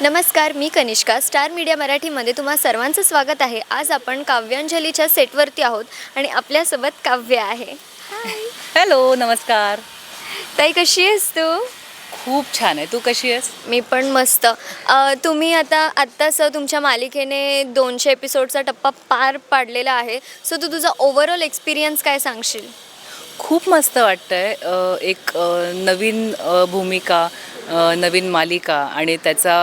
नमस्कार मी Kanishka. Star media मराठीमध्ये तुम्हा सर्वांचं स्वागत आहे. आज आपण काव्यांजलीच्या सेटवरती आहोत आणि आपल्यासोबत काव्य आहे. हॅलो नमस्कार. ताई कशी आहेस तू? खूप छान आहे. तू कशी आहेस? मी पण मस्त. अ, तुम्ही आता आत्ताच तुमच्या मालिकेने दोनशे एपिसोडचा टप्पा पार पाडलेला आहे. सो तू तुझा ओव्हरऑल एक्सपिरियन्स काय सांगशील? खूप मस्त वाटतंय. अ, एक अ, नवीन अ, भूमिका नवीन मालिका आणि त्याचा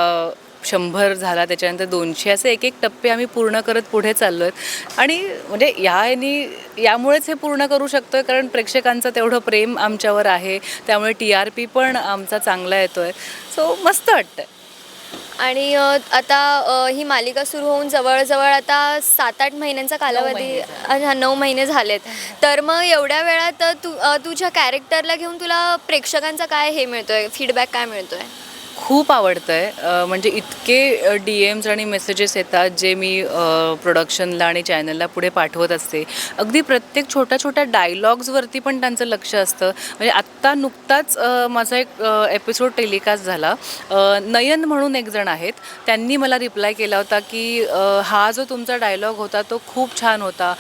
शंभर झाला त्याच्यानंतर दोनशे असे एक एक टप्पे आम्ही पूर्ण करत पुढे चाललो आहेत आणि म्हणजे यानी यामुळेच हे पूर्ण करू शकतो आहे कारण प्रेक्षकांचं तेवढं प्रेम आमच्यावर आहे. त्यामुळे टी आर पी पण आमचा चांगला येतो आहे सो मस्त वाटतंय. आणि आता ही मालिका सुरू होऊन जवळजवळ आता सात आठ महिन्यांचा कालावधी नऊ महिने झालेत. तर मग एवढ्या वेळात तू तुझ्या कॅरेक्टरला घेऊन तुला प्रेक्षकांचा काय हे मिळतोय? फीडबॅक काय मिळतोय? खूप आवडतं आहे म्हणजे इतके डी एम्स आणि मेसेजेस येतात जे मी प्रोडक्शनला आणि चॅनलला पुढे पाठवत असते. अगदी प्रत्येक छोट्या छोट्या डायलॉग्सवरती पण त्यांचं लक्ष असतं. म्हणजे आत्ता नुकताच माझा एक एपिसोड टेलिकास्ट झाला. नयन म्हणून एक जण आहेत. त्यांनी मला रिप्लाय केला होता की हा जो तुमचा डायलॉग होता तो खूप छान होता.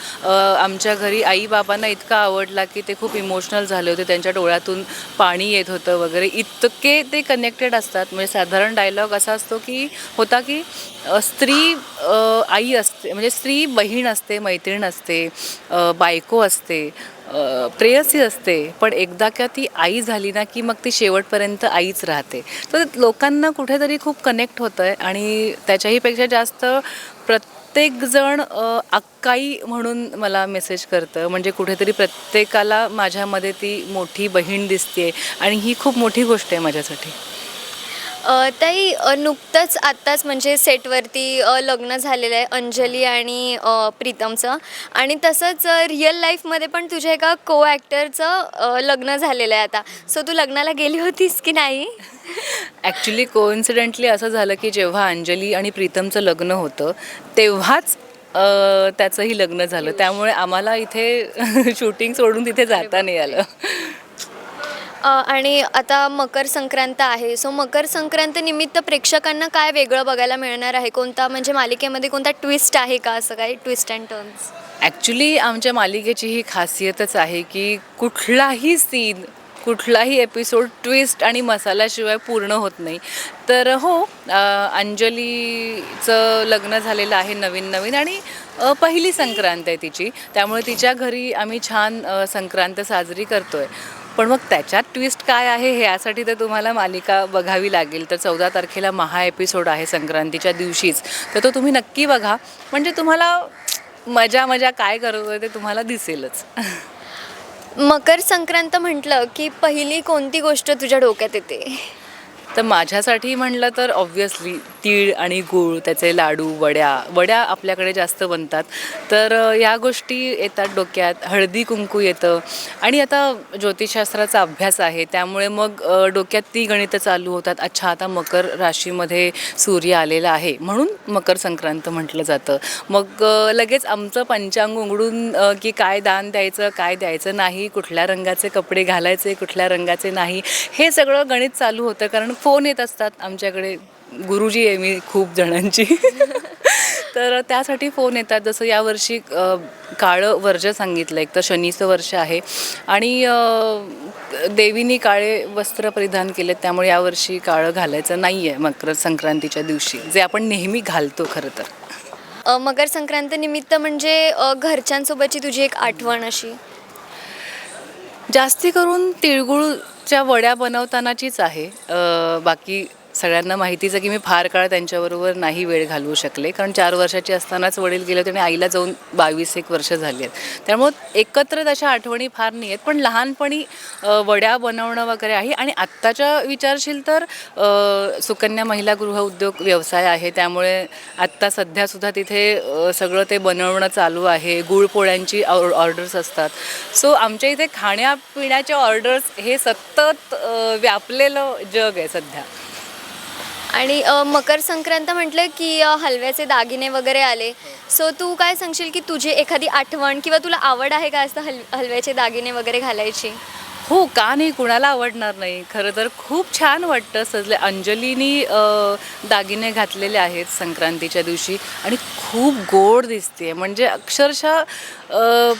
आमच्या घरी आई बाबांना इतका आवडला की ते खूप इमोशनल झाले होते. त्यांच्या डोळ्यातून पाणी येत होतं वगैरे. इतके ते कनेक्टेड असतात. म्हणजे साधारण डायलॉग असा असतो की होता की स्त्री आई असते म्हणजे स्त्री बहीण असते मैत्रीण असते बायको असते प्रेयसी असते पण एकदा का ती आई झाली ना की मग ती शेवटपर्यंत आईच राहते. तर लोकांना कुठेतरी खूप कनेक्ट होतं आहे आणि त्याच्याहीपेक्षा जास्त प्रत्येकजण अक्काई म्हणून मला मेसेज करतं. म्हणजे कुठेतरी प्रत्येकाला माझ्यामध्ये ती मोठी बहीण दिसते आणि ही खूप मोठी गोष्ट आहे माझ्यासाठी. ताई नुकतंच आत्ताच म्हणजे सेटवरती लग्न झालेलं आहे अंजली आणि प्रीतमचं. आणि तसंच रिअल लाईफमध्ये पण तुझ्या एका को ॲक्टरचं लग्न झालेलं आहे आता. सो तू लग्नाला गेली होतीस की नाही? ॲक्च्युली कोइन्सिडेंटली असं झालं की जेव्हा अंजली आणि प्रीतमचं लग्न होतं तेव्हाच त्याचंही लग्न झालं. त्यामुळे आम्हाला इथे शूटिंग सोडून तिथे जाता नाही आलं. आणि आता मकर संक्रांत आहे. सो मकर संक्रांत निमित्त प्रेक्षकांना काय वेगळं बघायला मिळणार आहे? कोणता म्हणजे मालिकेमध्ये कोणता ट्विस्ट आहे का असं काही? ट्विस्ट अँड टर्न्स ॲक्च्युली आमच्या मालिकेची ही खासियतच आहे की कुठलाही सीन कुठलाही एपिसोड ट्विस्ट आणि मसाल्याशिवाय पूर्ण होत नाही. तर हो अंजलीचं लग्न झालेलं आहे नवीन नवीन आणि पहिली संक्रांत आहे तिची. त्यामुळे तिच्या घरी आम्ही छान संक्रांत साजरी करतो आहे पण मग त्याच्यात ट्विस्ट काय आहे हे यासाठी तर तुम्हाला मालिका बघावी लागेल. तर चौदा तारखेला महा एपिसोड आहे संक्रांतीच्या दिवशीच. तर तो तुम्ही नक्की बघा. म्हणजे तुम्हाला मजा मजा काय करतो ते तुम्हाला दिसेलच. मकर संक्रांत म्हटलं की पहिली कोणती गोष्ट तुझ्या डोक्यात येते? तर माझ्यासाठी म्हणलं तर ऑब्व्हियसली तीळ आणि गूळ त्याचे लाडू वड्या वड्या आपल्याकडे जास्त बनतात. तर या गोष्टी येतात डोक्यात हळदी कुंकू येतं. आणि आता ज्योतिषशास्त्राचा अभ्यास आहे त्यामुळे मग डोक्यात ती गणितं चालू होतात. अच्छा आता मकर राशीमध्ये सूर्य आलेला आहे म्हणून मकर संक्रांत म्हटलं जातं. मग लगेच आमचं पंचांग उघडून की काय दान द्यायचं काय द्यायचं नाही कुठल्या रंगाचे कपडे घालायचे कुठल्या रंगाचे नाही हे सगळं गणित चालू होतं. कारण फोन येत असतात. आमच्याकडे गुरुजी आहे मी खूप जणांची. तर त्यासाठी फोन येतात. जसं यावर्षी काळं वर्ज सांगितलं. एक तर शनीचं वर्ष आहे. आणि देवीनी काळे वस्त्र परिधान केलेत. त्यामुळे यावर्षी काळं घालायचं नाही आहे मकर संक्रांतीच्या दिवशी. जे आपण नेहमी घालतो खरं तर. मकर संक्रांत निमित्त म्हणजे घरच्यांसोबतची तुझी एक आठवण अशी? जास्ती करून तिळगुळच्या वड्या बनवतानाचीच आहे. बाकी सगळ्यांना माहितीच आहे की मी फार काळ त्यांच्याबरोबर नाही वेळ घालवू शकले. कारण चार वर्षाची असतानाच वडील गेले होते आणि आईला जाऊन बावीस एक वर्ष झाली आहेत. त्यामुळं एकत्र तशा आठवणी फार नाही आहेत. पण लहानपणी वड्या बनवणं वगैरे आहे. आणि आत्ताच्या विचारशील तर सुकन्या महिला गृह उद्योग व्यवसाय आहे. त्यामुळे आत्ता सध्यासुद्धा तिथे सगळं ते बनवणं चालू आहे. गुळपोळ्यांची ऑर ऑर्डर्स असतात. सो आमच्या इथे खाण्यापिण्याच्या ऑर्डर्स हे सतत व्यापलेलं जग आहे सध्या. आणि अ, मकर संक्रांत म्हटलं की अ, हलव्याचे दागिने वगैरे आले. सो तू काय सांगशील की तुझी एखादी आठवण किंवा तुला आवड आहे का असं हल हलव्याचे दागिने वगैरे घालायची? हो का नाही? कुणाला आवडणार नाही. खरं तर खूप छान वाटतं. सजले अंजलीनी अ, दागिने घातलेले आहेत संक्रांतीच्या दिवशी. आणि खूप गोड दिसते म्हणजे अक्षरशः अ,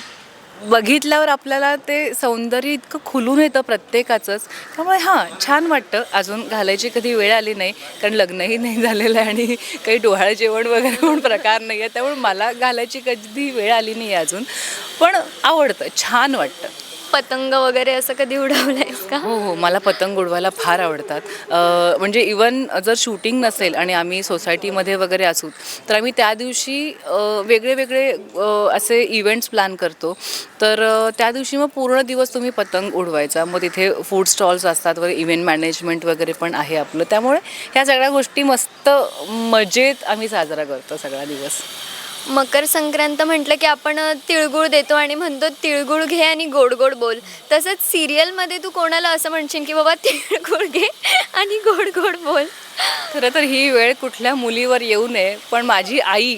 बघितल्यावर आपल्याला ते सौंदर्य इतकं खुलून येतं प्रत्येकाचंच. त्यामुळे हां छान वाटतं. अजून घालायची कधी वेळ आली नाही कारण लग्नही नाही झालेलं आहे आणि काही डोहाळ जेवण वगैरे पण प्रकार नाही आहे. त्यामुळे मला घालायची कधी वेळ आली नाही आहे अजून. पण आवडतं छान वाटतं. पतंग वगैरे असं कधी उडवलंयस का? हो हो. मला पतंग उडवायला फार आवडतात. अ, म्हणजे इवन जर शूटिंग नसेल आणि आम्ही सोसायटीमध्ये वगैरे असू तर आम्ही त्या दिवशी अ, वेगळे वेगळे अ, असे इव्हेंट्स प्लॅन करतो. तर अ, त्या दिवशी मग पूर्ण दिवस तुम्ही पतंग उडवायचा. मग तिथे फूड स्टॉल्स असतात वगैरे इव्हेंट मॅनेजमेंट वगैरे पण आहे आपलं. त्यामुळे ह्या सगळ्या गोष्टी मस्त मजेत आम्ही साजरा करतो सगळा दिवस. मकर संक्रांत म्हटलं की आपण तिळगुळ देतो आणि म्हणतो तिळगुळ घे आणि गोड गोड बोल. तसंच सिरियलमध्ये तू कोणाला असं म्हणशील की बाबा तिळगुळ घे आणि गोड गोड बोल. खरं तर ही वेळ कुठल्या मुलीवर येऊ नये पण माझी आई.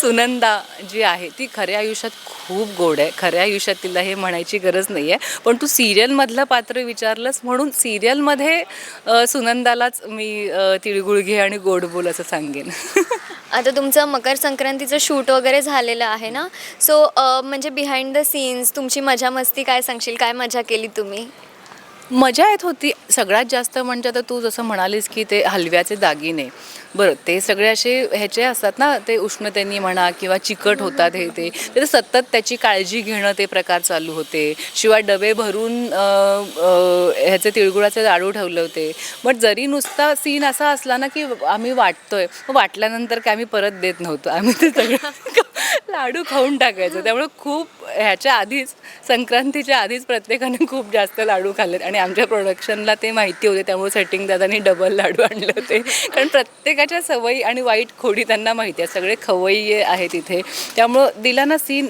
सुनंदा जी आहे ती खऱ्या आयुष्यात खूप गोड आहे. खऱ्या आयुष्यात तिला हे म्हणायची गरज नाही आहे पण तू सिरियलमधलं पात्र विचारलंस म्हणून सिरियलमध्ये सुनंदालाच मी तिळगुळ घे आणि गोड बोल असं सांगेन. आता तुमचं मकर संक्रांतीचं शूट वगैरे झालेलं आहे ना? सो म्हणजे बिहाइंड द सीन्स तुमची मजा मस्ती काय सांगशील? काय मजा केली तुम्ही? मजा येत होती. सगळ्यात जास्त म्हणजे आता तू जसं म्हणालीस की ते हलव्याचे दागिने. बरं ते सगळे असे ह्याचे असतात ना ते उष्णतेनी म्हणा किंवा चिकट होतात हे ते. तर सतत त्याची काळजी घेणं ते प्रकार चालू होते. शिवाय डबे भरून ह्याचे तिळगुळाचे लाडू ठेवले होते. बट जरी नुसता सीन असा असला ना की आम्ही वाटतोय वाटल्यानंतर काय आम्ही परत देत नव्हतो. आम्ही ते सगळं लाडू खाऊन टाकायचं. त्यामुळे खूप ह्याच्या आधीच संक्रांतीच्या आधीच प्रत्येकाने खूप जास्त लाडू खाल्लेत. आणि आमच्या प्रोडक्शनला ते माहिती होते. त्यामुळे सेटिंग दादानी डबल लाडू आणले होते. कारण प्रत्येकाच्या सवयी आणि वाईट खोडी त्यांना माहिती आहे. सगळे खवय्ये आहेत इथे. त्यामुळं दिला ना सीन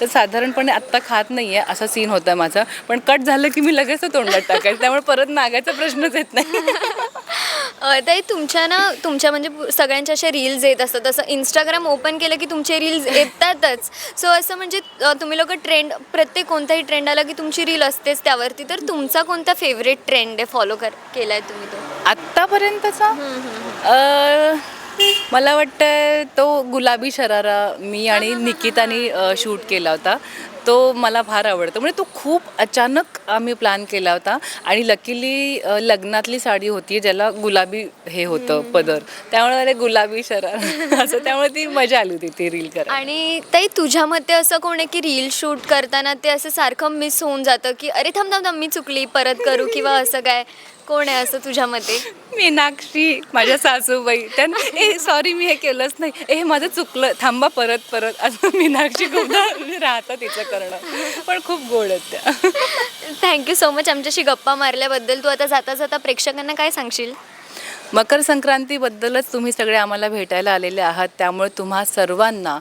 तर साधारणपणे आत्ता खात नाही आहे असा सीन होता माझा. पण कट झालं की मी लगेच तोंडात टाकायचं. त्यामुळे परत नागायचा प्रश्नच येत नाही. ताई तुमच्या ना तुमच्या म्हणजे सगळ्यांच्या अशा रील्स येत असतात. तसं इंस्टाग्राम ओपन केलं की तुमचे रील्स येतातच. सो असं म्हणजे तुम्ही लोक ट्रेंड प्रत्येक कोणताही ट्रेंड आला की तुमची रील असतेच त्यावरती. तर तुमचा कोणता फेवरेट ट्रेंड आहे? फॉलो कर केलाय तुम्ही तो. आत्तापर्यंतचा? मला वाटतं तो गुलाबी शरारा मी आणि निकितानी शूट केला होता. तो मला फार आवडतो. म्हणजे तो खूप अचानक आम्ही प्लॅन केला होता आणि लकीली लग्नातली साडी होती ज्याला गुलाबी हे होतं पदर. त्यामुळे अरे गुलाबी शरारा असं त्यामुळे ती मजा आली होती ती रील करा आणि ताई तुझ्या मते असं कोण आहे की रील शूट करताना ते असं सारखं मिस होऊन जातं की अरे थांब थांब थांब मी चुकली परत करू किंवा असं काय? कोण आहे असं तुझ्या मते? मीनाक्षी माझ्या सासूबाई. त्यांना ए सॉरी मी हे केलंच नाही. ए हे माझं चुकलं. थांबा परत परत. असं मीनाक्षी खूपदा राहतं तिचं करणं पण खूप गोड आहेत त्या. थँक्यू सो मच आमच्याशी गप्पा मारल्याबद्दल तू आता जाता जाता प्रेक्षकांना काय सांगशील? मकर संक्रांतीबद्दलच तुम्ही सगळे आम्हाला भेटायला आलेले आहात. त्यामुळे तुम्हा सर्वांना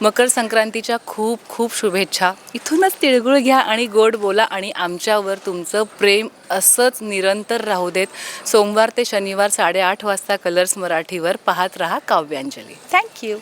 मकर संक्रांतीच्या खूप खूप शुभेच्छा. इथूनच तिळगुळ घ्या आणि गोड बोला आणि आमच्यावर तुमचं प्रेम असंच निरंतर राहू देत. सोमवार ते शनिवार साडेआठ वाजता कलर्स मराठीवर पाहत रहा काव्यांजली. थँक्यू